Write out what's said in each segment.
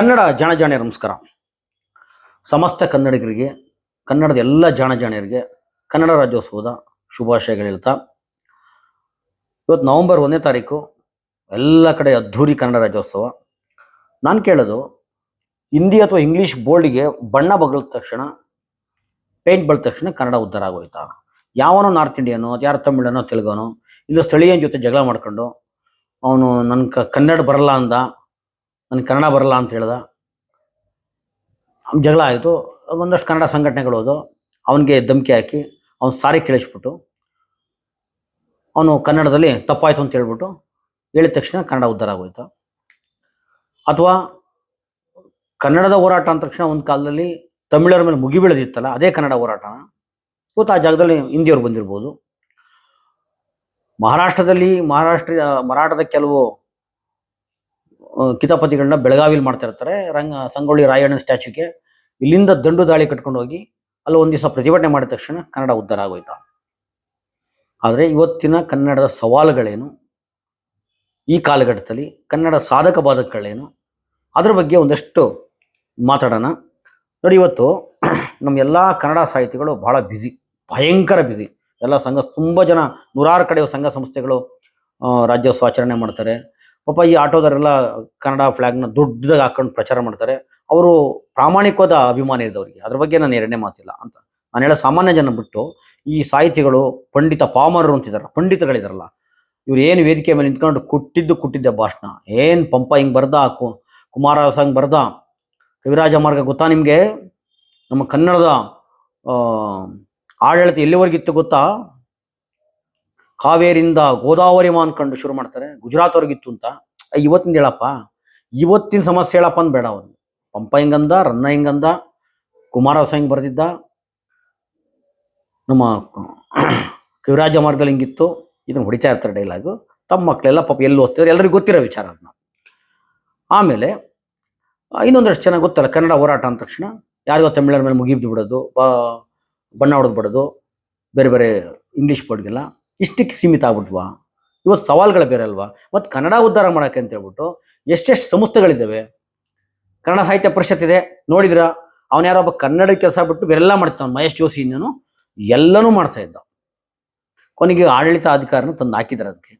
ಕನ್ನಡ ಜಾಣ ನಮಸ್ಕಾರ. ಸಮಸ್ತ ಕನ್ನಡಿಗರಿಗೆ, ಕನ್ನಡದ ಎಲ್ಲ ಜಾಣ ಜಾಣ್ಯರಿಗೆ ಕನ್ನಡ ರಾಜ್ಯೋತ್ಸವದ ಶುಭಾಶಯಗಳು ಹೇಳ್ತಾ. ಇವತ್ತು ನವೆಂಬರ್ ಒಂದನೇ ತಾರೀಕು, ಎಲ್ಲ ಕಡೆ ಅದ್ಧೂರಿ ಕನ್ನಡ ರಾಜ್ಯೋತ್ಸವ. ನಾನು ಕೇಳೋದು, ಹಿಂದಿ ಅಥವಾ ಇಂಗ್ಲೀಷ್ ಬೋರ್ಡಿಗೆ ಬಣ್ಣ ಬಗಲಿದ ತಕ್ಷಣ, ಪೇಂಟ್ ಬಳಿದ ತಕ್ಷಣ ಕನ್ನಡ ಉದ್ಧಾರ ಆಗೋಯ್ತಾ? ಯಾವನೋ ನಾರ್ತ್ ಇಂಡಿಯನೋ ಯಾರು ತಮಿಳನೋ, ತೆಲುಗನೋ ಇಲ್ಲ ಸ್ಥಳೀಯನ ಜೊತೆ ಜಗಳ ಮಾಡ್ಕೊಂಡು, ಅವನು ನನ್ನ ಕನ್ನಡ ಬರಲ್ಲ ಅಂದ ನನಗೆ ಕನ್ನಡ ಬರಲ್ಲ ಅಂತ ಹೇಳ್ದ. ಜಗಳ ಆಯಿತು. ಒಂದಷ್ಟು ಕನ್ನಡ ಸಂಘಟನೆಗಳು ಹೋದು ಅವನಿಗೆ ಧಮಕಿ ಹಾಕಿ ಅವ್ನು ಸಾರಿ ಕೇಳಿಸ್ಬಿಟ್ಟು, ಅವನು ಕನ್ನಡದಲ್ಲಿ ತಪ್ಪಾಯ್ತು ಅಂತ ಹೇಳ್ಬಿಟ್ಟು ಹೇಳಿದ ತಕ್ಷಣ ಕನ್ನಡ ಉದ್ಧಾರ ಆಗೋಯ್ತು. ಅಥವಾ ಕನ್ನಡದ ಹೋರಾಟ ಅಂದ ತಕ್ಷಣ ಒಂದು ಕಾಲದಲ್ಲಿ ತಮಿಳರ ಮೇಲೆ ಮುಗಿ ಬೀಳದಿತ್ತಲ್ಲ, ಅದೇ ಕನ್ನಡ ಹೋರಾಟನ. ಇವತ್ತು ಆ ಜಾಗದಲ್ಲಿ ಹಿಂದಿಯವರು ಬಂದಿರ್ಬೋದು. ಮಹಾರಾಷ್ಟ್ರದಲ್ಲಿ ಮಹಾರಾಷ್ಟ್ರ, ಮರಾಠದ ಕೆಲವು ಕಿತಾಪತಿಗಳನ್ನ ಬೆಳಗಾವಿಲಿ ಮಾಡ್ತಾ ಇರ್ತಾರೆ ರಂಗ, ಸಂಗೊಳ್ಳಿ ರಾಯಣ್ಣ ಸ್ಟ್ಯಾಚ್ಯೂಗೆ. ಇಲ್ಲಿಂದ ದಂಡು ದಾಳಿ ಕಟ್ಕೊಂಡು ಹೋಗಿ ಅಲ್ಲಿ ಒಂದು ದಿವಸ ಪ್ರತಿಭಟನೆ ಮಾಡಿದ ತಕ್ಷಣ ಕನ್ನಡ ಉದ್ಧಾರ ಆಗೋಯ್ತಾ? ಆದರೆ ಇವತ್ತಿನ ಕನ್ನಡದ ಸವಾಲುಗಳೇನು? ಈ ಕಾಲಘಟ್ಟದಲ್ಲಿ ಕನ್ನಡ ಸಾಧಕ ಬಾಧಕಗಳೇನು? ಅದ್ರ ಬಗ್ಗೆ ಒಂದಷ್ಟು ಮಾತಾಡೋಣ. ನೋಡಿ ಇವತ್ತು ನಮ್ಮ ಎಲ್ಲ ಕನ್ನಡ ಸಾಹಿತಿಗಳು ಬಹಳ ಬ್ಯುಸಿ ಭಯಂಕರ ಬ್ಯುಸಿ ಎಲ್ಲ ಸಂಘ, ತುಂಬ ಜನ ನೂರಾರು ಕಡೆ ಸಂಘ ಸಂಸ್ಥೆಗಳು ರಾಜ್ಯೋತ್ಸವ ಆಚರಣೆ ಮಾಡ್ತಾರೆ. ಪಾಪ ಈ ಆಟೋದವರೆಲ್ಲ ಕನ್ನಡ ಫ್ಲಾಗ್ನ ದೊಡ್ಡದಾಗಿ ಹಾಕೊಂಡು ಪ್ರಚಾರ ಮಾಡ್ತಾರೆ. ಅವರು ಪ್ರಾಮಾಣಿಕವಾದ ಅಭಿಮಾನಿ ಇದ್ದವರಿಗೆ. ಅದ್ರ ಬಗ್ಗೆ ನಾನು ಎರಡನೇ ಮಾತಿಲ್ಲ ಅಂತ. ನಾನು ಹೇಳೋ ಸಾಮಾನ್ಯ ಜನ ಬಿಟ್ಟು ಈ ಸಾಹಿತಿಗಳು, ಪಂಡಿತ ಪಾಮರರು ಅಂತಿದ್ದಾರೆ ಪಂಡಿತಗಳಿದಾರಲ್ಲ, ಇವ್ರು ಏನು ವೇದಿಕೆ ಮೇಲೆ ನಿಂತ್ಕೊಂಡು ಕುಟ್ಟಿದ್ದು ಕುಟ್ಟಿದ್ದೆ ಭಾಷಣ. ಏನ್ ಪಂಪ ಹಿಂಗ್ ಬರ್ದ, ಕು, ಕುಮಾರವ್ಯಾಸ ಹಂಗೆ ಬರ್ದ? ಕವಿರಾಜ ಮಾರ್ಗ ಗೊತ್ತಾ ನಿಮಗೆ? ನಮ್ಮ ಕನ್ನಡದ ಆಡಳಿತ ಎಲ್ಲಿವರೆಗಿತ್ತು ಗೊತ್ತಾ? ಕಾವೇರಿಂದ ಗೋದಾವರಿ ಅನ್ಕೊಂಡು ಶುರು ಮಾಡ್ತಾರೆ. ಗುಜರಾತ್ ಅವ್ರಿಗಿತ್ತು ಅಂತ. ಇವತ್ತಿಂದ ಹೇಳಪ್ಪ. ಇವತ್ತಿನ ಸಮಸ್ಯೆ ಹೇಳಪ್ಪ ಅಂದ್ ಬೇಡ ಅವನು ಪಂಪ ಹಿಂಗಂದ, ರನ್ನ ಹಿಂಗಂದ ಕುಮಾರವ್ಯಾಸ ಹಿಂಗ್ ಬರೆದಿದ್ದ, ನಮ್ಮ ಕವಿರಾಜ ಮಾರ್ಗದಲ್ಲಿ ಹಿಂಗಿತ್ತು. ಇದನ್ನ ಹೊಡಿತಾ ಇರ್ತಾರೆ ಡೈಲಾಗು ತಮ್ಮ ಮಕ್ಕಳೆಲ್ಲ ಪಾಪ ಎಲ್ಲಿ ಓದ್ತಿದ್ರು? ಎಲ್ಲರಿಗೂ ಗೊತ್ತಿರೋ ವಿಚಾರ ಅದನ್ನ ಆಮೇಲೆ ಇನ್ನೊಂದಷ್ಟು ಚೆನ್ನಾಗಿ ಗೊತ್ತಲ್ಲ, ಕನ್ನಡ ಹೋರಾಟ ಅಂದ ತಕ್ಷಣ ಯಾರಿಗೋ ತಮಿಳರ ಮೇಲೆ ಮುಗಿಬಿದ್ದು ಬಿಡೋದು ಬಣ್ಣ ಹೊಡೆದು ಬಿಡೋದು, ಬೇರೆ ಬೇರೆ ಇಂಗ್ಲೀಷ್ ಬೋರ್ಡ್ಗೆಲ್ಲ ಇಷ್ಟಕ್ಕೆ ಸೀಮಿತ ಆಗ್ಬಿಟ್ವಾ? ಇವತ್ತು ಸವಾಲುಗಳು ಬೇರೆ ಅಲ್ವಾ? ಮತ್ತು ಕನ್ನಡ ಉದ್ಧಾರ ಮಾಡೋಕ್ಕೆ ಅಂತ ಹೇಳ್ಬಿಟ್ಟು ಎಷ್ಟೆಷ್ಟು ಸಂಸ್ಥೆಗಳಿದ್ದಾವೆ ಕನ್ನಡ ಸಾಹಿತ್ಯ ಪರಿಷತ್ ಇದೆ, ನೋಡಿದ್ರ? ಅವನ ಯಾರೋ ಒಬ್ಬ ಕನ್ನಡ ಕೆಲಸ ಬಿಟ್ಟು ಬೇರೆಲ್ಲ ಮಾಡ್ತಾನೆ ಮಹೇಶ್ ಜೋಶಿ ಇನ್ನೂ ಎಲ್ಲನೂ ಮಾಡ್ತಾ ಇದ್ದ. ಕೊನೆಗೆ ಆಡಳಿತ ಅಧಿಕಾರನ ತಂದು ಹಾಕಿದ್ರೆ ಅದಕ್ಕೆ.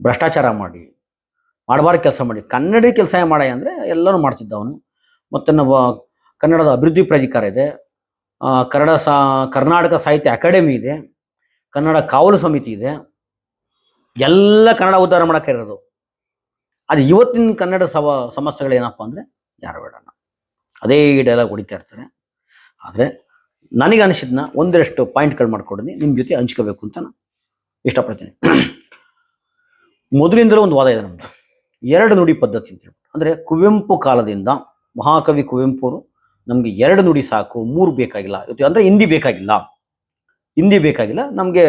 ಭ್ರಷ್ಟಾಚಾರ ಮಾಡಿ ಮಾಡಬಾರ ಕೆಲಸ ಮಾಡಿ. ಕನ್ನಡ ಕೆಲಸ ಮಾಡ ಅಂದರೆ ಎಲ್ಲನೂ ಮಾಡ್ತಿದ್ದ ಅವನು. ಮತ್ತು ನಮ್ಮ ಕನ್ನಡದ ಅಭಿವೃದ್ಧಿ ಪ್ರಾಧಿಕಾರ ಇದೆ. ಕನ್ನಡ ಸಾ, ಕರ್ನಾಟಕ ಸಾಹಿತ್ಯ ಅಕಾಡೆಮಿ ಇದೆ. ಕನ್ನಡ ಕಾವಲು ಸಮಿತಿ ಇದೆ. ಎಲ್ಲ ಕನ್ನಡ ಉದ್ಧಾರ ಮಾಡಕ್ಕೆ ಇರೋದು. ಅದು ಇವತ್ತಿನ ಕನ್ನಡ ಸವ, ಸಮಸ್ಯೆಗಳು ಏನಪ್ಪ ಅಂದರೆ ಯಾರು ಬೇಡಲ್ಲ ಅದೇ ಡೈಲಾಗ್ ಹೊಡಿತಾ ಇರ್ತಾರೆ. ಆದರೆ ನನಗೆ ಅನಿಸಿದ್ನ ಒಂದೆರಷ್ಟು ಪಾಯಿಂಟ್ಗಳು ಮಾಡ್ಕೊಡಿದ್ನಿ ನಿಮ್ಮ ಜೊತೆ ಹಂಚ್ಕೋಬೇಕು ಅಂತ ನಾನು ಇಷ್ಟಪಡ್ತೀನಿ. ಮೊದಲಿಂದಲೂ ಒಂದು ವಾದ ಇದೆ ನಮ್ಮದು ಎರಡು ನುಡಿ ಪದ್ಧತಿ ಅಂತ ಹೇಳ್ಬಿಟ್ಟು. ಅಂದರೆ ಕುವೆಂಪು ಕಾಲದಿಂದ ಮಹಾಕವಿ ಕುವೆಂಪುರು ನಮಗೆ ಎರಡು ನುಡಿ ಸಾಕು, ಮೂರು ಬೇಕಾಗಿಲ್ಲ. ಅಂದರೆ ಹಿಂದಿ ಬೇಕಾಗಿಲ್ಲ. ಹಿಂದಿ ಬೇಕಾಗಿಲ್ಲ, ನಮಗೆ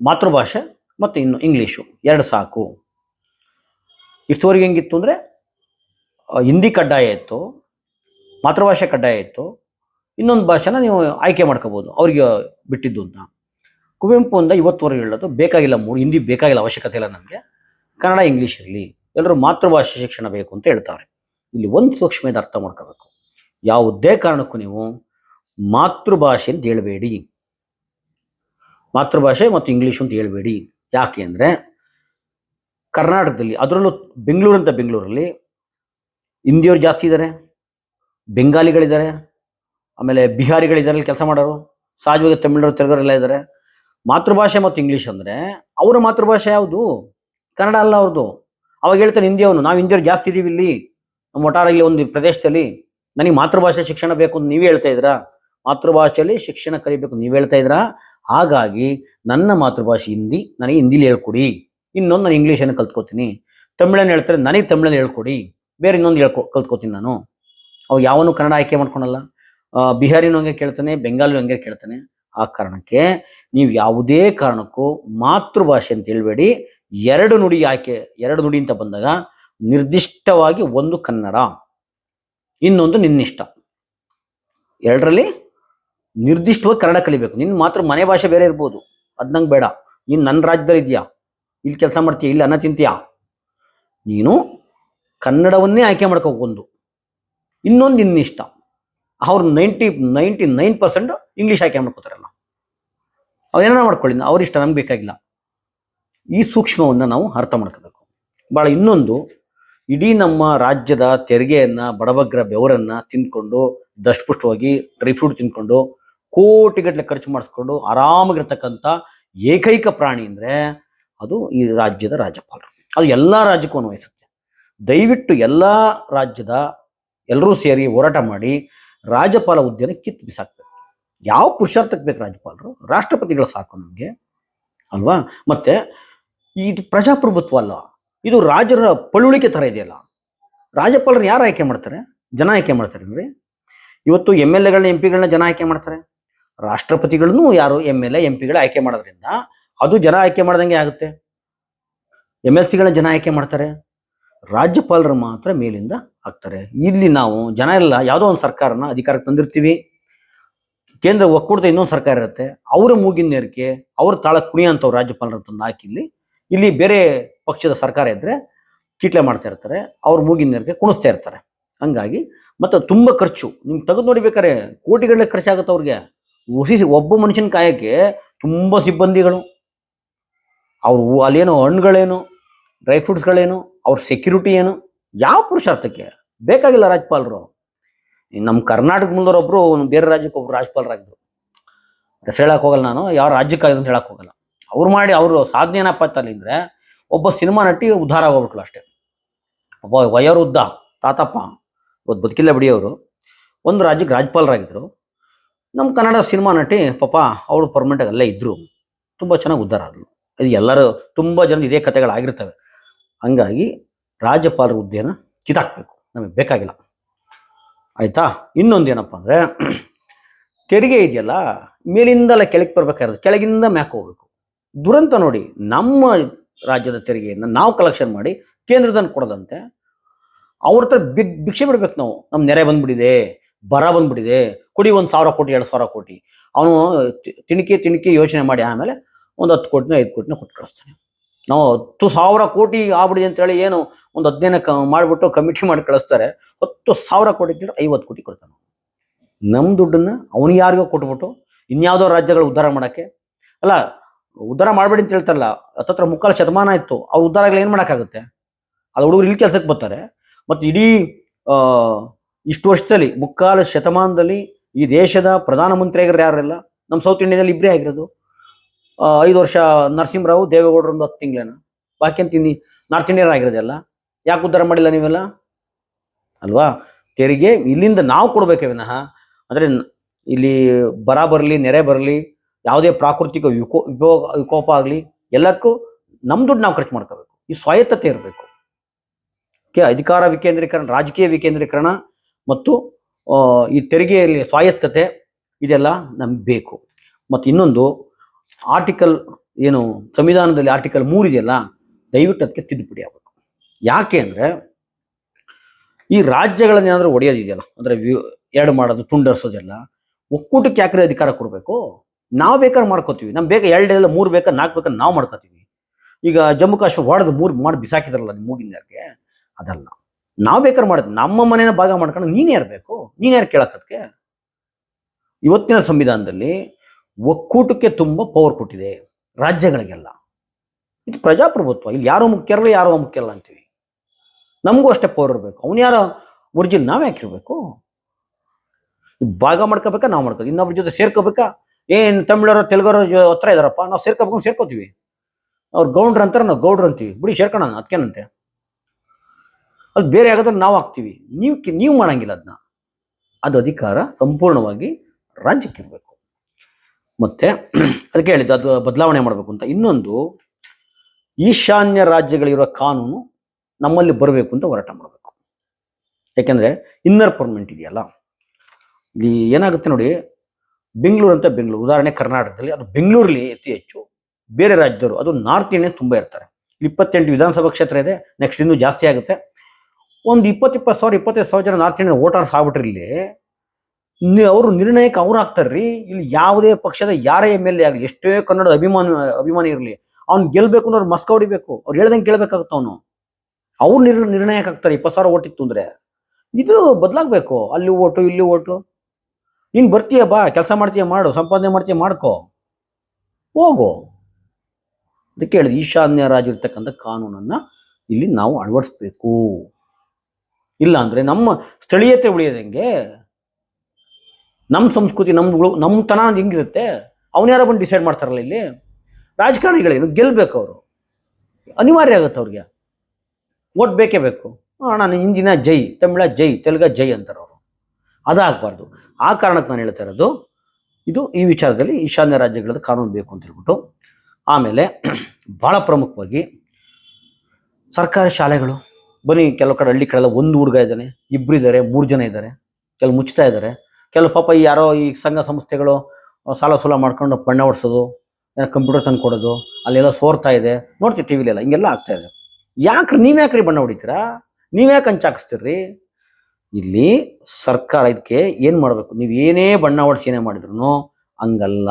ಮಾತೃಭಾಷೆ ಮತ್ತು ಇನ್ನು ಇಂಗ್ಲೀಷು ಎರಡು ಸಾಕು. ಇಷ್ಟವರೆಗೆ ಹೆಂಗಿತ್ತು ಅಂದರೆ ಹಿಂದಿ ಕಡ್ಡಾಯ ಇತ್ತು, ಮಾತೃಭಾಷೆ ಕಡ್ಡಾಯ ಇತ್ತು. ಇನ್ನೊಂದು ಭಾಷೆನ ನೀವು ಆಯ್ಕೆ ಮಾಡ್ಕೋಬೋದು, ಅವ್ರಿಗೆ ಬಿಟ್ಟಿದ್ದು ಅಂತ. ಕುವೆಂಪು ಅಂದ ಇವತ್ತುವರೆಗೆ ಹೇಳೋದು, ಬೇಕಾಗಿಲ್ಲ ಮೂರು, ಹಿಂದಿ ಬೇಕಾಗಿಲ್ಲ ಅವಶ್ಯಕತೆ ಇಲ್ಲ ನಮಗೆ. ಕನ್ನಡ ಇಂಗ್ಲೀಷ್ ಇರಲಿ, ಎಲ್ಲರೂ ಮಾತೃಭಾಷೆ ಶಿಕ್ಷಣ ಬೇಕು ಅಂತ ಹೇಳ್ತಾರೆ. ಇಲ್ಲಿ ಒಂದು ಸೂಕ್ಷ್ಮದ ಅರ್ಥ ಮಾಡ್ಕೋಬೇಕು. ಯಾವುದೇ ಕಾರಣಕ್ಕೂ ನೀವು ಮಾತೃಭಾಷೆ ಅಂತ ಹೇಳಬೇಡಿ. ಮಾತೃಭಾಷೆ ಮತ್ತು ಇಂಗ್ಲೀಷ್ ಅಂತ ಹೇಳಬೇಡಿ. ಯಾಕೆ ಅಂದರೆ ಕರ್ನಾಟಕದಲ್ಲಿ, ಅದರಲ್ಲೂ ಬೆಂಗಳೂರು ಅಂತ ಬೆಂಗಳೂರಲ್ಲಿ ಹಿಂದಿಯವ್ರು ಜಾಸ್ತಿ ಇದ್ದಾರೆ ಬೆಂಗಾಲಿಗಳಿದ್ದಾರೆ ಆಮೇಲೆ ಬಿಹಾರಿಗಳಿದ್ದಾರೆ ಕೆಲಸ ಮಾಡೋರು ಸಹಜವಾಗಿ ತಮಿಳರು ತೆಲುಗರೆಲ್ಲ ಇದ್ದಾರೆ ಮಾತೃಭಾಷೆ ಮತ್ತು ಇಂಗ್ಲೀಷ್ ಅಂದರೆ ಅವರ ಮಾತೃಭಾಷೆ ಯಾವುದು? ಕನ್ನಡ ಅಲ್ಲ ಅವ್ರದ್ದು ಅವಾಗ ಹೇಳ್ತಾನೆ ಹಿಂದಿಯವನು, ನಾವು ಹಿಂದಿಯವ್ರು ಜಾಸ್ತಿ ಇದ್ದೀವಿ ಇಲ್ಲಿ ನಮ್ಮ ಒಟ್ಟಾರಲ್ಲಿ ಒಂದು ಪ್ರದೇಶದಲ್ಲಿ, ನನಗೆ ಮಾತೃಭಾಷೆ ಶಿಕ್ಷಣ ಬೇಕು ಅಂತ ನೀವೇ ಹೇಳ್ತಾ ಇದ್ದೀರಾ? ಮಾತೃಭಾಷೆಯಲ್ಲಿ ಶಿಕ್ಷಣ ಕಲಿಬೇಕು ನೀವು ಹೇಳ್ತಾ ಇದ್ದೀರಾ? ಹಾಗಾಗಿ ನನ್ನ ಮಾತೃಭಾಷೆ ಹಿಂದಿ, ನನಗೆ ಹಿಂದಿಲಿ ಹೇಳ್ಕೊಡಿ. ಇನ್ನೊಂದು ನಾನು ಇಂಗ್ಲೀಷನ್ನು ಕಲ್ತ್ಕೋತೀನಿ. ತಮಿಳನ್ನು ಹೇಳ್ತಾರೆ, ನನಗೆ ತಮಿಳಲ್ಲಿ ಹೇಳ್ಕೊಡಿ. ಬೇರೆ ಇನ್ನೊಂದು ಹೇಳ್ಕೊ, ಕಲ್ತ್ಕೋತೀನಿ ನಾನು. ಅವು ಯಾವನು ಕನ್ನಡ ಆಯ್ಕೆ ಮಾಡ್ಕೊಳಲ್ಲ. ಬಿಹಾರಿನ ಹಂಗೆ ಕೇಳ್ತಾನೆ ಬೆಂಗಾಲಿ ಹಂಗೆ ಕೇಳ್ತಾನೆ. ಆ ಕಾರಣಕ್ಕೆ ನೀವು ಯಾವುದೇ ಕಾರಣಕ್ಕೂ ಮಾತೃಭಾಷೆ ಅಂತ ಹೇಳಬೇಡಿ. ಎರಡು ನುಡಿ ಆಯ್ಕೆ, ಎರಡು ನುಡಿ ಅಂತ ಬಂದಾಗ ನಿರ್ದಿಷ್ಟವಾಗಿ ಒಂದು ಕನ್ನಡ, ಇನ್ನೊಂದು ನಿನ್ನಿಷ್ಟ. ಎರಡರಲ್ಲಿ ನಿರ್ದಿಷ್ಟವಾಗಿ ಕನ್ನಡ ಕಲಿಬೇಕು. ನಿನ್ನ ಮಾತ್ರ ಮನೆ ಭಾಷೆ ಬೇರೆ ಇರ್ಬೋದು. ಅದ್ನಂಗೆ ಬೇಡ. ನೀನು ನನ್ನ ರಾಜ್ಯದಲ್ಲಿ ಇದೆಯಾ? ಇಲ್ಲಿ ಕೆಲಸ ಮಾಡ್ತೀಯ? ಇಲ್ಲಿ ಅನ್ನ ತಿಂತೀಯಾ? ನೀನು ಕನ್ನಡವನ್ನೇ ಆಯ್ಕೆ ಮಾಡ್ಕೋಬೇಕು ಒಂದು. ಇನ್ನೊಂದು ಇನ್ನಿಷ್ಟ. ಅವ್ರು ninety ninety nine percent English ಆಯ್ಕೆ ಮಾಡ್ಕೋತಾರಲ್ಲ. ಅವ್ರೇನ ಮಾಡ್ಕೊಳ್ಳಿ ಅವ್ರಿಷ್ಟ ನಮ್ಗೆ ಬೇಕಾಗಿಲ್ಲ. ಈ ಸೂಕ್ಷ್ಮವನ್ನು ನಾವು ಅರ್ಥ ಮಾಡ್ಕೋಬೇಕು. ಭಾಳ ಇನ್ನೊಂದು, ಇಡೀ ನಮ್ಮ ರಾಜ್ಯದ ತೆರಿಗೆಯನ್ನ ಬಡಬಗ್ರ ಬೆವರನ್ನ ತಿಂದ್ಕೊಂಡು, ದಷ್ಟಪುಷ್ಟವಾಗಿ ಡ್ರೈ ಫ್ರೂಟ್ ತಿಂದ್ಕೊಂಡು ಕೋಟಿಗಟ್ಟಲೆ ಖರ್ಚು ಮಾಡಿಸ್ಕೊಂಡು ಆರಾಮಾಗಿರ್ತಕ್ಕಂಥ ಏಕೈಕ ಪ್ರಾಣಿ ಅಂದರೆ ಅದು ಈ ರಾಜ್ಯದ ರಾಜ್ಯಪಾಲರು. ಅದು ಎಲ್ಲ ರಾಜ್ಯಕ್ಕೂ ಅನ್ವಯಿಸುತ್ತೆ. ದಯವಿಟ್ಟು ಎಲ್ಲ ರಾಜ್ಯದ ಎಲ್ಲರೂ ಸೇರಿ ಹೋರಾಟ ಮಾಡಿ ರಾಜ್ಯಪಾಲ ಹುದ್ದೆನ ಕಿತ್ತು ಬಿಸಾಕ್ಬೇಕು. ಯಾವ ಪುರುಷಾರ್ಥಕ್ಕೆ ಬೇಕು ರಾಜ್ಯಪಾಲರು? ರಾಷ್ಟ್ರಪತಿಗಳು ಸಾಕು ನಮಗೆ, ಅಲ್ವಾ? ಮತ್ತೆ ಇದು ಪ್ರಜಾಪ್ರಭುತ್ವ ಅಲ್ಲ, ಇದು ರಾಜರ ಪಳುವಳಿಕೆ ಥರ ಇದೆಯಲ್ಲ. ರಾಜ್ಯಪಾಲರು ಯಾರು ಆಯ್ಕೆ ಮಾಡ್ತಾರೆ? ಜನ ಆಯ್ಕೆ ಮಾಡ್ತಾರೆ ನೋಡಿ. ಇವತ್ತು ಎಂ ಎಲ್ ಎಗಳನ್ನ, ಎಂ ಪಿಗಳನ್ನ ಜನ ಆಯ್ಕೆ ಮಾಡ್ತಾರೆ. ರಾಷ್ಟ್ರಪತಿಗಳನ್ನು ಯಾರು ಎಂ ಎಲ್ ಎ, ಎಂ ಪಿಗಳು ಆಯ್ಕೆ ಮಾಡೋದ್ರಿಂದ ಅದು ಜನ ಆಯ್ಕೆ ಮಾಡ್ದಂಗೆ ಆಗುತ್ತೆ. ಎಂ ಎಲ್ ಸಿಗಳನ್ನ ಜನ ಆಯ್ಕೆ ಮಾಡ್ತಾರೆ. ರಾಜ್ಯಪಾಲರು ಮಾತ್ರ ಮೇಲಿಂದ ಆಗ್ತಾರೆ. ಇಲ್ಲಿ ನಾವು ಜನ ಎಲ್ಲ ಯಾವುದೋ ಒಂದು ಸರ್ಕಾರನ ಅಧಿಕಾರಕ್ಕೆ ತಂದಿರ್ತೀವಿ. ಕೇಂದ್ರ ಒಕ್ಕೂಟದ ಇನ್ನೊಂದು ಸರ್ಕಾರ ಇರುತ್ತೆ. ಅವರ ಮೂಗಿನ ನೇರಿಕೆ ಅವ್ರ ತಾಳ ಕುಣಿಯಂಥವ್ರು ರಾಜ್ಯಪಾಲರ ತಂದು ಹಾಕಿ ಇಲ್ಲಿ ಇಲ್ಲಿ ಬೇರೆ ಪಕ್ಷದ ಸರ್ಕಾರ ಇದ್ದರೆ ಕೀಟ್ಲೆ ಮಾಡ್ತಾ ಇರ್ತಾರೆ. ಅವ್ರ ಮೂಗಿನ ನೇರಿಕೆ ಕುಣಿಸ್ತಾ ಇರ್ತಾರೆ. ಹಂಗಾಗಿ ಮತ್ತು ತುಂಬ ಖರ್ಚು. ನಿಮ್ಗೆ ತೆಗೆದು ನೋಡಿಬೇಕಾರೆ ಕೋಟಿಗಳೇ ಖರ್ಚಾಗುತ್ತೆ ಅವ್ರಿಗೆ. ಉಸಿ ಒಬ್ಬ ಮನುಷ್ಯನ ಕಾಯಕ್ಕೆ ತುಂಬ ಸಿಬ್ಬಂದಿಗಳು. ಅವ್ರು ಅಲ್ಲೇನು ಹಣ್ಣುಗಳೇನು, ಡ್ರೈ ಫ್ರೂಟ್ಸ್ಗಳೇನು, ಅವ್ರ ಸೆಕ್ಯೂರಿಟಿ ಏನು, ಯಾವ ಪುರುಷಾರ್ಥಕ್ಕೆ? ಬೇಕಾಗಿಲ್ಲ ರಾಜ್ಯಪಾಲರು ನಮ್ಮ ಕರ್ನಾಟಕ ಮುಂದರೊಬ್ರು ಬೇರೆ ರಾಜ್ಯಕ್ಕೆ ಒಬ್ಬರು ರಾಜ್ಯಪಾಲರಾಗಿದ್ರು ಹೆಸರು ಹೇಳಕ್ಕೆ ಹೋಗಲ್ಲ ನಾನು, ಯಾವ ರಾಜ್ಯಕ್ಕಾಗಿದೆ ಅಂತ ಹೇಳಕ್ಕೆ ಹೋಗಲ್ಲ. ಅವ್ರು ಮಾಡಿ ಅವರು ಸಾಧನೆ ಏನಪ್ಪ ಅಂದ್ರೆ, ಒಬ್ಬ ಸಿನಿಮಾ ನಟಿ ಉದ್ಧಾರ ಆಗೋಗ್ಬಿಟ್ಲು ಅಷ್ಟೇ. ಒಬ್ಬ ವಯೋವೃದ್ಧ ತಾತಪ್ಪ, ಇವತ್ತು ಬದುಕಿಲ್ಲ ಬಿಡಿಯವರು ಒಂದು ರಾಜ್ಯಕ್ಕೆ ರಾಜ್ಯಪಾಲರಾಗಿದ್ರು ನಮ್ಮ ಕನ್ನಡ ಸಿನಿಮಾ ನಟಿ ಪಾಪ ಅವಳು ಪರ್ಮನೆಂಟಾಗಿ ಅಲ್ಲೇ ಇದ್ದರು ತುಂಬ ಚೆನ್ನಾಗಿ ಉದ್ಧಾರ ಆದ್ಲು. ಅದು ಎಲ್ಲರೂ ತುಂಬ ಜನ ಇದೇ ಕಥೆಗಳಾಗಿರ್ತವೆ ಹಂಗಾಗಿ ರಾಜ್ಯಪಾಲರ ಹುದ್ದೆಯನ್ನು ಕಿತಾಕ್ಬೇಕು ನಮಗೆ ಬೇಕಾಗಿಲ್ಲ. ಆಯಿತಾ? ಇನ್ನೊಂದು ಏನಪ್ಪ ಅಂದರೆ ತೆರಿಗೆ ಇದೆಯಲ್ಲ ಮೇಲಿಂದಲ್ಲ ಕೆಳಗೆ ಬರ್ಬೇಕಾದ್ರೆ ಕೆಳಗಿಂದ ಮ್ಯಾಕ್ ಹೋಗ್ಬೇಕು. ದುರಂತ ನೋಡಿ ನಮ್ಮ ರಾಜ್ಯದ ತೆರಿಗೆಯನ್ನು ನಾವು ಕಲೆಕ್ಷನ್ ಮಾಡಿ ಕೇಂದ್ರದನ್ನು ಕೊಡದಂತೆ, ಅವ್ರ ಹತ್ರ ಬಿಗ್ ಭಿಕ್ಷೆ ಬಿಡ್ಬೇಕು ನಾವು. ನಮ್ಮ ನೆರೆ ಬಂದ್ಬಿಟ್ಟಿದೆ. ಬರ ಬಂದ್ಬಿಟ್ಟಿದೆ. ಕೊಡಿ ಒಂದು ಸಾವಿರ ಕೋಟಿ, ಎರಡು ಸಾವಿರ ಕೋಟಿ. ಅವನು ತಿಣಿಕೆ ತಿಣಿಕೆ ಯೋಚನೆ ಮಾಡಿ ಆಮೇಲೆ ಒಂದು ಹತ್ತು ಕೋಟಿನ, ಐದು ಕೋಟಿನ ಕೊಟ್ಟು ಕಳಿಸ್ತಾನೆ. ನಾವು ಹತ್ತು ಸಾವಿರ ಕೋಟಿ ಆಗ್ಬಿಡಿದೆ ಅಂತೇಳಿ ಏನು ಒಂದು ಹದಿನೈದು ಕ, ಮಾಡಿಬಿಟ್ಟು ಕಮಿಟಿ ಮಾಡಿ ಕಳಿಸ್ತಾರೆ. ಹತ್ತು ಸಾವಿರ ಕೋಟಿ ಕೇಳಿ ಐವತ್ತು ಕೋಟಿ ಕೊಡ್ತಾನೆ ನಮ್ಮ ದುಡ್ಡನ್ನು ಅವನು ಯಾರಿಗೋ ಕೊಟ್ಬಿಟ್ಟು ಇನ್ಯಾವುದೋ ರಾಜ್ಯಗಳು ಉದ್ಧಾರ ಮಾಡೋಕ್ಕೆ. ಅಲ್ಲ, ಉದ್ಧಾರ ಮಾಡಬೇಡಿ ಅಂತ ಹೇಳ್ತಾರಲ್ಲ ಹತ್ತತ್ರ ಮುಕ್ಕಾಲು ಶತಮಾನ ಇತ್ತು, ಆ ಉದ್ಧಾರಗಳು ಏನು ಮಾಡೋಕ್ಕಾಗುತ್ತೆ? ಅದು ಹುಡುಗರು ಇಲ್ಲಿ ಕೆಲಸಕ್ಕೆ ಬರ್ತಾರೆ. ಮತ್ತು ಇಡೀ ಇಷ್ಟು ವರ್ಷದಲ್ಲಿ, ಮುಕ್ಕಾಲು ಶತಮಾನದಲ್ಲಿ ಈ ದೇಶದ ಪ್ರಧಾನಮಂತ್ರಿಯಾಗಿರೋ ಯಾರೆಲ್ಲ? ನಮ್ಮ ಸೌತ್ ಇಂಡಿಯಾದಲ್ಲಿ ಇಬ್ಬರೇ ಆಗಿರೋದು. ಐದು ವರ್ಷ ನರಸಿಂಹರಾವ್, ದೇವೇಗೌಡರು ಒಂದು ಹತ್ತು ತಿಂಗಳೇನ? ಬಾಕಿ ಅಂತ ಇನ್ನಿ ನಾರ್ತ್ ಇಂಡಿಯನ್ ಆಗಿರೋದೆಲ್ಲ ಯಾಕೆ ಉದ್ಧಾರ ಮಾಡಿಲ್ಲ ನೀವೆಲ್ಲ? ಅಲ್ವಾ? ತೆರಿಗೆ ಇಲ್ಲಿಂದ ನಾವು ಕೊಡಬೇಕೆ ವಿನಃ. ಅಂದರೆ ಇಲ್ಲಿ ಬರ ಬರಲಿ, ನೆರೆ ಬರಲಿ, ಯಾವುದೇ ಪ್ರಾಕೃತಿಕ ವಿಕೋ ವಿಕೋ ವಿಕೋಪ ಆಗಲಿ, ಎಲ್ಲದಕ್ಕೂ ನಮ್ಮ ದುಡ್ಡು ನಾವು ಖರ್ಚು ಮಾಡ್ಕೋಬೇಕು. ಈ ಸ್ವಾಯತ್ತತೆ ಇರಬೇಕು. ಓಕೆ, ಅಧಿಕಾರ ವಿಕೇಂದ್ರೀಕರಣ, ರಾಜಕೀಯ ವಿಕೇಂದ್ರೀಕರಣ ಮತ್ತು ಈ ತೆರಿಗೆಯಲ್ಲಿ ಸ್ವಾಯತ್ತತೆ ಇದೆಲ್ಲ ನಮ್ಗೆ ಬೇಕು ಮತ್ತು ಇನ್ನೊಂದು, ಆರ್ಟಿಕಲ್ ಏನು, ಸಂವಿಧಾನದಲ್ಲಿ ಆರ್ಟಿಕಲ್ ಮೂರಿದೆಯಲ್ಲ ದಯವಿಟ್ಟು ಅದಕ್ಕೆ ತಿದ್ದುಪಡಿ ಆಗಬೇಕು. ಯಾಕೆ ಅಂದರೆ, ಈ ರಾಜ್ಯಗಳನ್ನ ಏನಾದರೂ ಒಡೆಯೋದಿದೆಯಲ್ಲ, ಅಂದರೆ ಎರಡು ಮಾಡೋದು, ತುಂಡರ್ಸೋದೆಲ್ಲ, ಒಕ್ಕೂಟಕ್ಕೆ ಯಾಕ್ರೆ ಅಧಿಕಾರ ಕೊಡಬೇಕು? ನಾವು ಬೇಕಾದ್ರೆ ಮಾಡ್ಕೋತೀವಿ. ನಮ್ಗೆ ಬೇಕಾ ಎರಡು ಇಲ್ಲ ಮೂರು ಬೇಕಾ, ನಾಲ್ಕು ಬೇಕಾ, ನಾವು ಮಾಡ್ಕೋತೀವಿ. ಈಗ ಜಮ್ಮು ಕಾಶ್ಮೀರ ಹೊಡೆದು ಮೂರು, ಮಾಡಿ ಬಿಸಾಕಿದ್ರಲ್ಲ ನಿಮ್ಮ ಮೂಗಿನ ಅದಲ್ಲ. ನಾವು ಬೇಕಾದ್ರೆ ಮಾಡ್ತೀವಿ ನಮ್ಮ ಮನೇನ ಭಾಗ ಮಾಡ್ಕೊಂಡು ನೀನು ಯಾರು ಬೇಕು? ನೀನು ಯಾರು ಕೇಳಕ್ಕದಕ್ಕೆ ಇವತ್ತಿನ ಸಂವಿಧಾನದಲ್ಲಿ ಒಕ್ಕೂಟಕ್ಕೆ ತುಂಬ ಪವರ್ ಕೊಟ್ಟಿದೆ ರಾಜ್ಯಗಳಿಗೆಲ್ಲ. ಇದು ಪ್ರಜಾಪ್ರಭುತ್ವ. ಇಲ್ಲಿ ಯಾರೋ ಮುಖ್ಯ ಇರಲ್ಲ ಯಾರೋ ಮುಖ್ಯ ಅಲ್ಲ ಅಂತೀವಿ. ನಮಗೂ ಅಷ್ಟೇ ಪವರ್ ಇರಬೇಕು. ಅವ್ನು ಯಾರೋ ಒರಿಜಿನ್ ನಾವ್ ಯಾಕಿರ್ಬೇಕು ಭಾಗ ಮಾಡ್ಕೋಬೇಕಾ, ನಾವು ಮಾಡ್ಕೋ ಇನ್ನೊಬ್ರ ಜೊತೆ ಸೇರ್ಕೋಬೇಕಾ? ಏನ್ ತಮಿಳರು, ತೆಲುಗರು ಹತ್ರ ಇದಾರಪ್ಪ, ನಾವು ಸೇರ್ಕೋಬೇಕು ಸೇರ್ಕೋತೀವಿ. ಅವ್ರು ಗೌಂಡ್ರ ಅಂತಾರೆ, ನಾವು ಗೌಡ್ರು ಅಂತೀವಿ. ಬಿಡಿ ಸೇರ್ಕೋಣ ಅದಕ್ಕೇನಂತೆ ಅಲ್ಲಿ ಬೇರೆ ಆಗೋದ್ರೆ ನಾವು ಹಾಕ್ತೀವಿ. ನೀವು ನೀವು ಮಾಡಂಗಿಲ್ಲ ಅದನ್ನ ಅದು ಅಧಿಕಾರ ಸಂಪೂರ್ಣವಾಗಿ ರಾಜ್ಯಕ್ಕೆ ಇರಬೇಕು. ಮತ್ತೆ ಅದಕ್ಕೆ ಹೇಳಿದ್ದು ಅದು ಬದಲಾವಣೆ ಮಾಡಬೇಕು ಅಂತ. ಇನ್ನೊಂದು, ಈಶಾನ್ಯ ರಾಜ್ಯಗಳಿರುವ ಕಾನೂನು ನಮ್ಮಲ್ಲಿ ಬರಬೇಕು ಅಂತ ಹೋರಾಟ ಮಾಡಬೇಕು. ಯಾಕೆಂದ್ರೆ ಇನ್ನರ್ ಪರ್ಮನೆಂಟ್ ಇದೆಯಲ್ಲ. ಇಲ್ಲಿ ಏನಾಗುತ್ತೆ ನೋಡಿ, ಬೆಂಗಳೂರು ಅಂತ ಬೆಂಗಳೂರು. ಉದಾಹರಣೆ ಕರ್ನಾಟಕದಲ್ಲಿ, ಅದು ಬೆಂಗಳೂರಲ್ಲಿ ಅತಿ ಹೆಚ್ಚು. ಬೇರೆ ರಾಜ್ಯದವರು, ಅದು ನಾರ್ತ್ ಇಂಡಿಯನ್ ತುಂಬ ಇರ್ತಾರೆ. ಇಪ್ಪತ್ತೆಂಟು ವಿಧಾನಸಭಾ ಕ್ಷೇತ್ರ ಇದೆ ನೆಕ್ಸ್ಟ್ ಇನ್ನೂ ಜಾಸ್ತಿ ಆಗುತ್ತೆ. ಒಂದು ಇಪ್ಪತ್ತು ಇಪ್ಪತ್ತು ಸಾವಿರ, ಇಪ್ಪತ್ತೈದು ಸಾವಿರ ಜನ ನಾರ್ತ್ ಇಂಡಿಯನ್ ವೋಟರ್ಸ್ ಆಗ್ಬಿಟ್ರಿ ಇಲ್ಲಿ ನಿ- ಅವರು ನಿರ್ಣಯಕ್ಕೆ ಅವ್ರು ಆಗ್ತಾರ್ರಿ. ಇಲ್ಲಿ ಯಾವುದೇ ಪಕ್ಷದ ಯಾರೇ ಎಂ ಎಲ್ ಎ ಆಗಲಿ, ಎಷ್ಟೇ ಕನ್ನಡದ ಅಭಿಮಾನಿ ಅಭಿಮಾನಿ ಇರಲಿ, ಅವ್ನು ಗೆಲ್ಬೇಕು ಅನ್ನೋರು ಮಸ್ಕ ಹೊಡಿಬೇಕು. ಅವ್ರು ಹೇಳ್ದಂಗೆ ಕೇಳಬೇಕಾಗುತ್ತೆ ಅವನು. ಅವ್ರು ನಿರ್ ನಿರ್ಣಯಕ್ಕೆ ಆಗ್ತಾರೆ, ಇಪ್ಪತ್ತು ಸಾವಿರ ಓಟಿತ್ತು ಅಂದರೆ. ಇದು ಬದಲಾಗಬೇಕು. ಅಲ್ಲಿ ಓಟು ಇಲ್ಲಿ ಓಟು ನೀನು ಬರ್ತೀಯ, ಬಾ, ಕೆಲಸ ಮಾಡ್ತೀಯ, ಮಾಡು, ಸಂಪಾದನೆ ಮಾಡ್ತೀಯ, ಮಾಡ್ಕೋ. ಹೋಗು. ಅದಕ್ಕೆ ಹೇಳಿದ ಈಶಾನ್ಯ ರಾಜ್ಯ ಇರ್ತಕ್ಕಂಥ ಕಾನೂನನ್ನ ಇಲ್ಲಿ ನಾವು ಅಳವಡಿಸ್ಬೇಕು. ಇಲ್ಲ ಅಂದರೆ ನಮ್ಮ ಸ್ಥಳೀಯತೆ ಉಳಿಯೋದಂಗೆ ನಮ್ಮ ಸಂಸ್ಕೃತಿ ನಮ್ಮ ತನ ಹೆಂಗಿರುತ್ತೆ? ಅವನ ಯಾರೋ ಬಂದು ಡಿಸೈಡ್ ಮಾಡ್ತಾರಲ್ಲ ಇಲ್ಲಿ? ರಾಜಕಾರಣಿಗಳೇನು? ಗೆಲ್ಬೇಕು ಅವರು. ಅನಿವಾರ್ಯ ಆಗುತ್ತೆ ಅವ್ರಿಗೆ. ಓಟ್ ಬೇಕೇ ಬೇಕು. ನಾನು ಹಿಂದಿನ ಜೈ, ತಮಿಳ ಜೈ, ತೆಲುಗ ಜೈ ಅಂತಾರೆ ಅವರು. ಅದಾಗಬಾರ್ದು. ಆ ಕಾರಣಕ್ಕೆ ನಾನು ಹೇಳ್ತಾ ಇರೋದು, ಇದು ಈ ವಿಚಾರದಲ್ಲಿ ಈಶಾನ್ಯ ರಾಜ್ಯಗಳದ್ದು ಕಾನೂನು ಬೇಕು ಅಂತ ಹೇಳ್ಬಿಟ್ಟು. ಆಮೇಲೆ ಭಾಳ ಪ್ರಮುಖವಾಗಿ ಸರ್ಕಾರಿ ಶಾಲೆಗಳು ಬನ್ನಿ, ಕೆಲವು ಕಡೆ ಹಳ್ಳಿ ಕಡೆ ಒಂದು ಹುಡುಗ ಇದ್ದಾನೆ, ಇಬ್ರು ಇದ್ದಾರೆ ಮೂರು ಜನ ಇದ್ದಾರೆ ಕೆಲವು ಮುಚ್ತಾ ಇದ್ದಾರೆ ಕೆಲವು ಪಾಪ ಈ ಯಾರೋ ಈ ಸಂಘ ಸಂಸ್ಥೆಗಳು ಸಾಲ ಸೂಲ ಮಾಡ್ಕೊಂಡು ಬಣ್ಣ ಹೊಡ್ಸೋದು ಕಂಪ್ಯೂಟರ್ ತಂದು ಕೊಡೋದು, ಅಲ್ಲೆಲ್ಲ ಸೋರ್ತಾ ಇದೆ. ನೋಡ್ತೀವಿ ಟಿ ವಿಲೆಲ್ಲ, ಹಿಂಗೆಲ್ಲ ಆಗ್ತಾ ಇದೆ. ಯಾಕ್ರಿ ನೀವ್ಯಾಕ್ರಿ ಬಣ್ಣ ಹೊಡಿತೀರಾ? ನೀವ್ಯಾಕೆ ಹಂಚಾಕಿಸ್ತೀರ್ರಿ ಇಲ್ಲಿ ಸರ್ಕಾರ ಇದಕ್ಕೆ ಏನು ಮಾಡಬೇಕು? ನೀವು ಏನೇ ಬಣ್ಣ ಹೊಡ್ಸಿ ಏನೇ ಮಾಡಿದ್ರು ಹಂಗಲ್ಲ.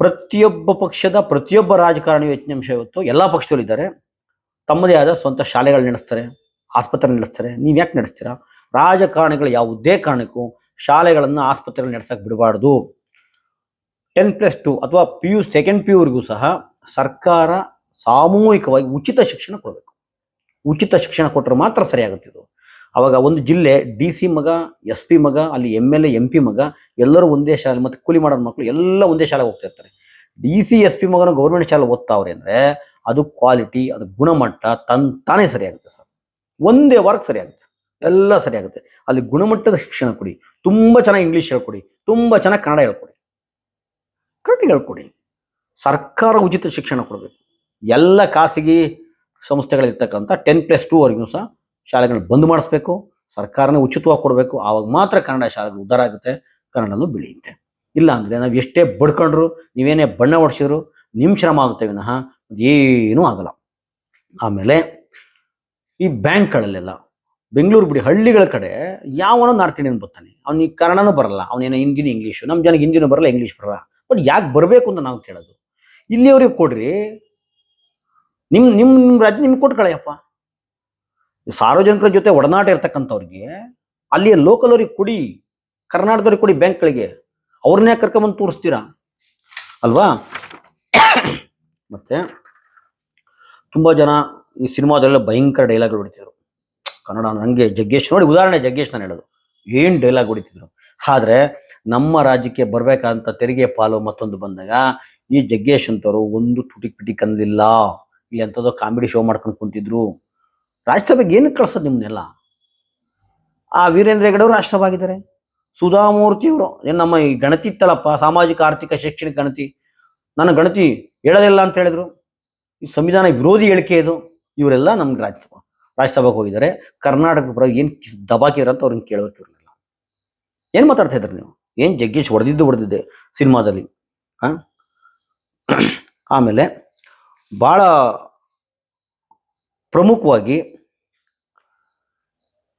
ಪ್ರತಿಯೊಬ್ಬ ಪಕ್ಷದ, ಪ್ರತಿಯೊಬ್ಬ ರಾಜಕಾರಣಿ ಅಂಶ ಇವತ್ತು ಎಲ್ಲ ಪಕ್ಷದಲ್ಲೂ ಇದ್ದಾರೆ ತಮ್ಮದೇ ಆದ ಸ್ವಂತ ಶಾಲೆಗಳು ನಡೆಸ್ತಾರೆ ಆಸ್ಪತ್ರೆ ನಡೆಸ್ತಾರೆ. ನೀವು ಯಾಕೆ ನಡೆಸ್ತೀರಾ? ರಾಜಕಾರಣಿಗಳು ಯಾವುದೇ ಕಾರಣಕ್ಕೂ ಶಾಲೆಗಳನ್ನು ಆಸ್ಪತ್ರೆಗಳು ನಡೆಸಕ್ಕೆ ಬಿಡಬಾರ್ದು. ಟೆನ್ ಪ್ಲಸ್ ಟು ಅಥವಾ ಪಿ ಯು ಸೆಕೆಂಡ್ ಪಿ ಯುವರಿಗೂ ಸಹ ಸರ್ಕಾರ ಸಾಮೂಹಿಕವಾಗಿ ಉಚಿತ ಶಿಕ್ಷಣ ಕೊಡಬೇಕು. ಉಚಿತ ಶಿಕ್ಷಣ ಕೊಟ್ಟರೆ ಮಾತ್ರ ಸರಿಯಾಗುತ್ತೆ ಇದು. ಅವಾಗ ಒಂದು ಜಿಲ್ಲೆ ಡಿ ಸಿ ಮಗ ಎಸ್ ಪಿ ಮಗ, ಅಲ್ಲಿ M L A M P ಮಗ, ಎಲ್ಲರೂ ಒಂದೇ ಶಾಲೆ ಮತ್ತು ಕೂಲಿ ಮಾಡೋ ಮಕ್ಕಳು ಎಲ್ಲ ಒಂದೇ ಶಾಲೆಗೆ ಹೋಗ್ತಾ ಇರ್ತಾರೆ. ಡಿ ಸಿ ಎಸ್ ಪಿ ಮಗನ ಗೌರ್ಮೆಂಟ್ ಶಾಲೆ ಓದ್ತಾವ್ರೆ ಅಂದರೆ ಅದು ಕ್ವಾಲಿಟಿ ಅದು ಗುಣಮಟ್ಟ ತನ್, ತಾನೇ ಸರಿಯಾಗುತ್ತೆ ಸರ್. ಒಂದೇ ವರ್ಕ್ ಸರಿಯಾಗುತ್ತೆ. ಎಲ್ಲ ಸರಿಯಾಗುತ್ತೆ. ಅಲ್ಲಿ ಗುಣಮಟ್ಟದ ಶಿಕ್ಷಣ ಕೊಡಿ. ತುಂಬ ಚೆನ್ನಾಗಿ ಇಂಗ್ಲೀಷ್ ಹೇಳ್ಕೊಡಿ. ತುಂಬ ಚೆನ್ನಾಗಿ ಕನ್ನಡ ಹೇಳ್ಕೊಡಿ. ಕರೆಕ್ಟಾಗಿ ಹೇಳ್ಕೊಡಿ. ಸರ್ಕಾರ ಉಚಿತ ಶಿಕ್ಷಣ ಕೊಡಬೇಕು. ಎಲ್ಲ ಖಾಸಗಿ ಸಂಸ್ಥೆಗಳಿರ್ತಕ್ಕಂಥ ಟೆನ್ ಪ್ಲಸ್ ಟೂ ವರೆಗೂ ಸಹ ಶಾಲೆಗಳನ್ನ ಬಂದ್ ಮಾಡಿಸ್ಬೇಕು. ಸರ್ಕಾರನೇ ಉಚಿತವಾಗಿ ಕೊಡಬೇಕು. ಆವಾಗ ಮಾತ್ರ ಕನ್ನಡ ಶಾಲೆಗಳು ಉದ್ಧಾರ ಆಗುತ್ತೆ. ಕನ್ನಡನೂ ಬೆಳೆಯುತ್ತೆ. ಇಲ್ಲ ಅಂದರೆ ನಾವು ಎಷ್ಟೇ ಬಡ್ಕೊಂಡ್ರು, ನೀವೇನೇ ಬಣ್ಣ ಹೊಡ್ಸಿದ್ರು ನಿಮ್ಮ ಶ್ರಮ ಆಗುತ್ತೆ ವಿನಃ ಏನೂ ಆಗಲ್ಲ. ಆಮೇಲೆ ಈ ಬ್ಯಾಂಕ್ಗಳಲ್ಲೆಲ್ಲ, ಬೆಂಗಳೂರು ಬಿಡಿ ಹಳ್ಳಿಗಳ ಕಡೆ ಯಾವನೋ ನಾರ್ತ್ ಇಂಡಿಯನ್ ಬರ್ತಾನೆ ಅವ್ನಿಗೆ ಕನ್ನಡನೂ ಬರಲ್ಲ ಅವನೇನೋ ಹಿಂದಿನ ಇಂಗ್ಲೀಷು ನಮ್ಮ ಜನಕ್ಕೆ ಹಿಂದಿನೂ ಬರಲ್ಲ ಇಂಗ್ಲೀಷ್ ಬರಲ್ಲ. ಬಟ್ ಯಾಕೆ ಬರಬೇಕು ಅಂತ ನಾವು ಕೇಳೋದು. ಇಲ್ಲಿಯವ್ರಿಗೆ ಕೊಡ್ರಿ ನಿಮ್ಮ ನಿಮ್ಮ ನಿಮ್ಮ ರಾಜ್ಯ ನಿಮ್ಗೆ ಕೊಟ್ಕಳೆಯಪ್ಪ. ಸಾರ್ವಜನಿಕರ ಜೊತೆ ಒಡನಾಟ ಇರ್ತಕ್ಕಂಥವ್ರಿಗೆ, ಅಲ್ಲಿಯ ಲೋಕಲ್ ಅವ್ರಿಗೆ ಕೊಡಿ, ಕರ್ನಾಟಕದವ್ರಿಗೆ ಕೊಡಿ ಬ್ಯಾಂಕ್ಗಳಿಗೆ. ಅವ್ರನ್ನೇ ಕರ್ಕೊಂಬಂದು ತೋರಿಸ್ತೀರಾ? ಅಲ್ವಾ? ಮತ್ತೆ ತುಂಬ ಜನ ಈ ಸಿನಿಮಾದಲ್ಲೆಲ್ಲ ಭಯಂಕರ ಡೈಲಾಗ್ ಹೊಡಿತಿದ್ರು. ಕನ್ನಡ ನನಗೆ ಜಗ್ಗೇಶ್, ನೋಡಿ ಉದಾಹರಣೆ ಜಗ್ಗೇಶ್ ನಾನು ಹೇಳೋದು. ಏನು ಡೈಲಾಗ್ ಹೊಡಿತಿದ್ರು? ಆದರೆ ನಮ್ಮ ರಾಜ್ಯಕ್ಕೆ ಬರಬೇಕಾದಂಥ ತೆರಿಗೆ ಪಾಲು ಮತ್ತೊಂದು ಬಂದಾಗ, ಈ ಜಗ್ಗೇಶ್ ಅಂತವರು ಒಂದು ತುಟಿಕ್ ಪಿಟಿಕ್ ಅನ್ನಲಿಲ್ಲ ಇಲ್ಲಿ ಅಂಥದ್ದು ಕಾಮಿಡಿ ಶೋ ಮಾಡ್ಕೊಂಡು ಕುಂತಿದ್ರು. ರಾಜ್ಯಸಭೆಗೆ ಏನಕ್ಕೆ ಕಳ್ಸೋದು ನಿಮ್ಮನ್ನೆಲ್ಲ? ಆ ವೀರೇಂದ್ರ ಹೆಗಡೆ ಅವರು ರಾಜ್ಯಸಭೆ ಆಗಿದ್ದಾರೆ ಸುಧಾಮೂರ್ತಿ ಅವರು, ಏನು ನಮ್ಮ ಈ ಗಣತಿ ಇತ್ತಲ್ಲಪ್ಪ, ಸಾಮಾಜಿಕ, ಆರ್ಥಿಕ, ಶೈಕ್ಷಣಿಕ ಗಣತಿ. ನಾನು ಗಣತಿ ಹೇಳೋದಿಲ್ಲ ಅಂತ ಹೇಳಿದ್ರು. ಸಂವಿಧಾನ ವಿರೋಧಿ ಹೇಳಿಕೆ ಇದು, ಇವರೆಲ್ಲ ನಮ್ಗೆ ರಾಜ್ಯ ರಾಜ್ಯಸಭೆಗೆ ಹೋಗಿದ್ದಾರೆ. ಕರ್ನಾಟಕ ಪರ ಏನು ದಬಾಕಿದ್ರ ಅಂತ ಅವ್ರನ್ನ ಕೇಳೋಕೆ ಇರಲಿಲ್ಲ. ಏನು ಮಾತಾಡ್ತಾ ಇದ್ರಿ ನೀವು? ಏನು ಜಗ್ಗೇಶ್ ಹೊಡೆದಿದ್ದು ಹೊಡೆದಿದ್ದೆ ಸಿನಿಮಾದಲ್ಲಿ, ಆ? ಆಮೇಲೆ ಭಾಳ ಪ್ರಮುಖವಾಗಿ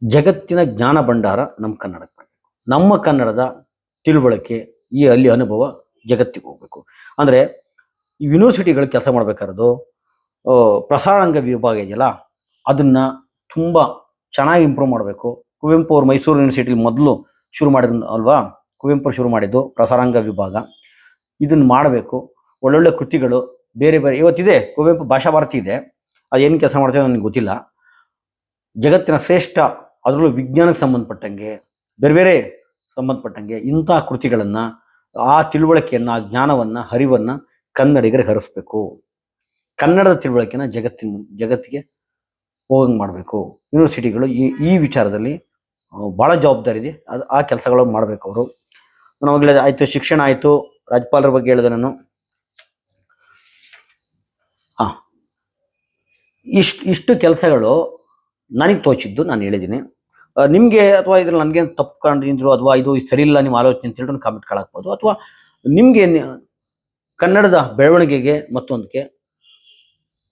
ಜಗತ್ತಿನ ಜ್ಞಾನ ಭಂಡಾರ ನಮ್ಮ ಕನ್ನಡಕ್ಕೆ ನಮ್ಮ ಕನ್ನಡದ ತಿಳುವಳಿಕೆ ಈ ಅಲ್ಲಿ ಅನುಭವ ಜಗತ್ತಿಗೆ ಹೋಗ್ಬೇಕು. ಅಂದರೆ ಯೂನಿವರ್ಸಿಟಿಗಳು ಕೆಲಸ ಮಾಡ್ಬೇಕಾರದು ಪ್ರಸಾರಾಂಗ ವಿಭಾಗ ಇದೆಯಲ್ಲ, ಅದನ್ನ ತುಂಬ ಚೆನ್ನಾಗಿ ಇಂಪ್ರೂವ್ ಮಾಡಬೇಕು. ಕುವೆಂಪು ಅವರು ಮೈಸೂರು ಯೂನಿವರ್ಸಿಟಿಲಿ ಮೊದಲು ಶುರು ಮಾಡಿದ ಅಲ್ವಾ? ಕುವೆಂಪು ಶುರು ಮಾಡಿದ್ದು ಪ್ರಸಾರಾಂಗ ವಿಭಾಗ. ಇದನ್ನು ಮಾಡಬೇಕು. ಒಳ್ಳೊಳ್ಳೆ ಕೃತಿಗಳು, ಬೇರೆ ಬೇರೆ, ಇವತ್ತಿದೆ ಕುವೆಂಪು ಭಾಷಾ ಭಾರತಿ ಇದೆ. ಅದೇನು ಕೆಲಸ ಮಾಡ್ತೇವೆ ನನಗೆ ಗೊತ್ತಿಲ್ಲ. ಜಗತ್ತಿನ ಶ್ರೇಷ್ಠ, ಅದರಲ್ಲೂ ವಿಜ್ಞಾನಕ್ಕೆ ಸಂಬಂಧಪಟ್ಟಂಗೆ, ಬೇರೆ ಬೇರೆ ಸಂಬಂಧಪಟ್ಟಂಗೆ ಇಂಥ ಕೃತಿಗಳನ್ನು, ಆ ತಿಳುವಳಿಕೆಯನ್ನು, ಆ ಜ್ಞಾನವನ್ನು, ಹರಿವನ್ನು ಕನ್ನಡಿಗರಿಗೆ ಹರಿಸ್ಬೇಕು. ಕನ್ನಡದ ತಿಳುವಳಿಕೆನ ಜಗತ್ತಿನ ಜಗತ್ತಿಗೆ ಹೋಗಂಗೆ ಮಾಡಬೇಕು. ಯೂನಿವರ್ಸಿಟಿಗಳು ಈ ಈ ವಿಚಾರದಲ್ಲಿ ಭಾಳ ಜವಾಬ್ದಾರಿ ಇದೆ. ಅದು, ಆ ಕೆಲಸಗಳು ಮಾಡಬೇಕು ಅವರು. ನಾನು ಹೇಳಿದೆ, ಆಯಿತು, ಶಿಕ್ಷಣ ಆಯಿತು. ರಾಜ್ಯಪಾಲರ ಬಗ್ಗೆ ಹೇಳಿದೆ ನಾನು. ಹಾಂ ಇಷ್ಟು ಇಷ್ಟು ಕೆಲಸಗಳು ನನಗೆ ತೋಚಿದ್ದು ನಾನು ಹೇಳಿದ್ದೀನಿ. ನಿಮಗೆ ಅಥವಾ ಇದ್ರಲ್ಲಿ ನನಗೇನು ತಪ್ಪು ಕಂಡಿದ್ರು ಅಥವಾ ಇದು ಸರಿ ಇಲ್ಲ ನಿಮ್ಮ ಆಲೋಚನೆ ಅಂತ ಹೇಳಿದ್ರು ಕಾಮೆಂಟ್ ಕಳಾಕ್ಬೋದು ಅಥವಾ ನಿಮಗೆ ಕನ್ನಡದ ಬೆಳವಣಿಗೆಗೆ ಮತ್ತೊಂದಕ್ಕೆ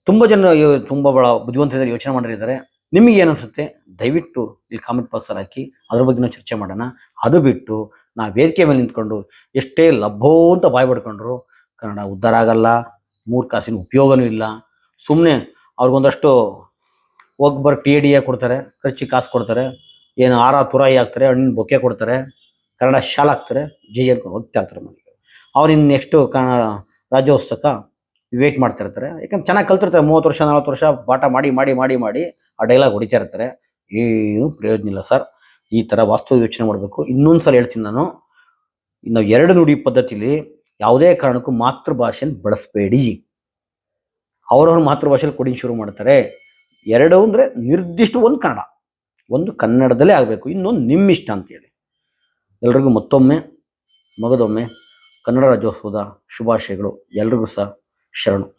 ತುಂಬ ಜನ ತುಂಬ ಬಹಳ ಬುದ್ಧಿವಂತರಿಂದ ಯೋಚನೆ ಮಾಡಿದ್ದಾರೆ. ನಿಮಗೆ ಏನನ್ಸುತ್ತೆ ದಯವಿಟ್ಟು ಇಲ್ಲಿ ಕಾಮೆಂಟ್ ಬಾಕ್ಸಲ್ಲಿ ಹಾಕಿ, ಅದ್ರ ಬಗ್ಗೆ ನಾವು ಚರ್ಚೆ ಮಾಡೋಣ. ಅದು ಬಿಟ್ಟು ನಾ ವೇದಿಕೆ ಮೇಲೆ ನಿಂತ್ಕೊಂಡು ಎಷ್ಟೇ ಲಭೋ ಅಂತ ಬಾಯ್ ಪಡ್ಕೊಂಡ್ರು ಕನ್ನಡ ಉದ್ಧಾರ ಆಗಲ್ಲ ಮೂರು ಕಾಸಿನ ಉಪಯೋಗನೂ ಇಲ್ಲ. ಸುಮ್ಮನೆ ಅವ್ರಿಗೊಂದಷ್ಟು ಒಬ್ಬರು ಟಿ ಡಿ ಕೊಡ್ತಾರೆ, ಖರ್ಚಿಗೆ ಕಾಸು ಕೊಡ್ತಾರೆ, ಏನು ಆರ ತುರಾಯಿ ಹಾಕ್ತಾರೆ, ಹಣ್ಣಿನ ಬೊಕ್ಕೆ ಕೊಡ್ತಾರೆ, ಕನ್ನಡ ಶಾಲೆ ಹಾಕ್ತಾರೆ, ಜಿ ಅನ್ಕೊಂಡು ಹೋಗ್ತಾ ಇರ್ತಾರೆ ಮನೆಗೆ. ಅವ್ರು ಇನ್ನು ನೆಕ್ಸ್ಟು ಕನ್ನಡ ರಾಜ್ಯೋತ್ಸವಕ್ಕೆ ವೇಟ್ ಮಾಡ್ತಾ ಇರ್ತಾರೆ. ಯಾಕಂದ್ರೆ ಚೆನ್ನಾಗಿ ಕಲ್ತಿರ್ತಾರೆ. ಮೂವತ್ತು ವರ್ಷ, ನಲ್ವತ್ತು ವರ್ಷ ಪಾಠ ಮಾಡಿ ಮಾಡಿ ಮಾಡಿ ಮಾಡಿ ಆ ಡೈಲಾಗ್ ಹೊಡಿತಾ ಇರ್ತಾರೆ. ಏನು ಪ್ರಯೋಜನ ಇಲ್ಲ ಸರ್ ಈ ಥರ ವಾಸ್ತು ಯೋಚನೆ ಮಾಡಬೇಕು. ಇನ್ನೊಂದು ಸಲ ಹೇಳ್ತೀನಿ ನಾನು. ಇನ್ನು ಎರಡು ನುಡಿ ಪದ್ಧತಿಲಿ ಯಾವುದೇ ಕಾರಣಕ್ಕೂ ಮಾತೃಭಾಷೆನ ಬಳಸಬೇಡಿ. ಅವರವ್ರ ಮಾತೃಭಾಷೆಯಲ್ಲಿ ಕೊಡಿ ಶುರು ಮಾಡ್ತಾರೆ. ಎರಡು ಅಂದರೆ ನಿರ್ದಿಷ್ಟ ಒಂದು ಕನ್ನಡ. ಒಂದು ಕನ್ನಡದಲ್ಲೇ ಆಗಬೇಕು. ಇನ್ನೊಂದು ನಿಮ್ಮಿಷ್ಟ ಅಂತೇಳಿ ಎಲ್ರಿಗೂ ಮತ್ತೊಮ್ಮೆ, ಮಗದೊಮ್ಮೆ ಕನ್ನಡ ರಾಜ್ಯೋತ್ಸವದ ಶುಭಾಶಯಗಳು. ಎಲ್ರಿಗೂ ಸಹ. 是。